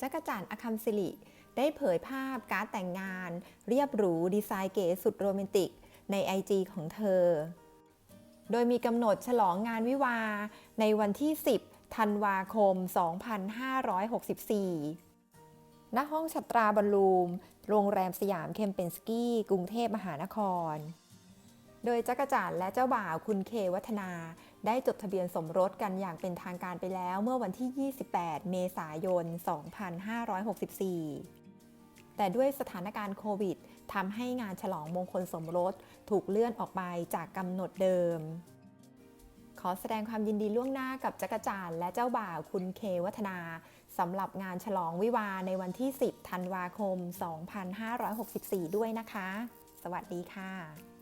จักรจันทร์อคัมศิริได้เผยภาพการ์ดแต่งงาน เรียบหรูดีไซน์เก๋สุดโรแมนติก ใน IG ของเธอ โดยมีกำหนดฉลองงานวิวา ในวันที่ 10 ธันวาคม 2564 ณ ห้องชัตราบอลลูม โรงแรมสยามเคมเปนสกี้ กรุงเทพมหานคร โดยจักรจันทร์และเจ้าบ่าวคุณเควัฒนา ได้จดทะเบียนสมรสกันอย่างเป็นทางการไปแล้วเมื่อวันที่ 28 เมษายน 2564 แต่ด้วยสถานการณ์โควิดทำให้งานฉลองมงคลสมรสถูกเลื่อนออกไปจากกำหนดเดิม ขอแสดงความยินดีล่วงหน้ากับจักรจันทร์และเจ้าบ่าวคุณเควัฒนาสำหรับงานฉลองวิวาในวันที่ 10 ธันวาคม 2564 ด้วยนะคะ สวัสดีค่ะ